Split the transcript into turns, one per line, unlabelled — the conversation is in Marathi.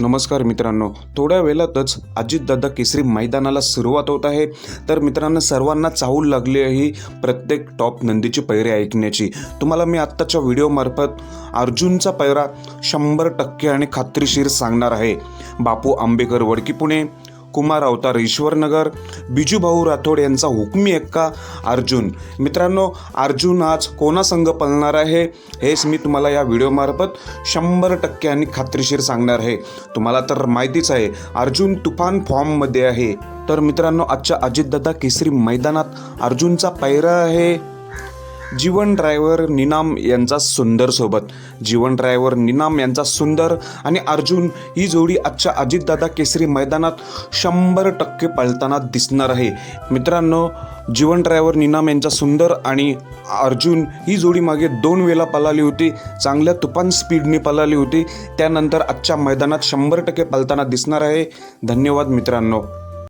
नमस्कार मित्रांनो. थोड्या वेळातच अजितदादा केसरी मैदानाला सुरुवात होत आहे. तर मित्रांनो सर्वांना चाहूल लागली आहे प्रत्येक टॉप नंदीची पैरे ऐकण्याची. तुम्हाला मी आत्ताच्या व्हिडिओमार्फत अर्जुनचा पैरा शंभर टक्के आणि खात्रीशीर सांगणार आहे. बापू आंबेकर वडकी पुणे. कुमार अवतार ईश्वरनगर बिजूभाऊ राठोड यांचा हुकमी एक्का अर्जुन. मित्रांनो अर्जुन आज कोणासंग पळणार आहे? हेच मी तुम्हाला या व्हिडिओमार्फत शंभर टक्के आणि खात्रीशीर सांगणार आहे. तुम्हाला तर माहितीच आहे अर्जुन तुफान फॉर्ममध्ये आहे. तर मित्रांनो आजच्या अजितदादा केसरी मैदानात अर्जुनचा पैरा आहे. जीवन ड्रायव्हर निनाम यांचा सुंदर सोबत. जीवन ड्रायव्हर निनाम यांचा सुंदर आणि अर्जुन ही जोडी आजच्या अजितदादा केसरी मैदानात शंभर टक्के पळताना दिसणार आहे. मित्रांनो जीवन ड्रायव्हर निनाम यांचा सुंदर आणि अर्जुन ही जोडी मागे दोन वेळा पळाली होती. चांगल्या तुफान स्पीडने पळाली होती. त्यानंतर आजच्या मैदानात शंभर टक्के पळताना दिसणार आहे. धन्यवाद मित्रांनो.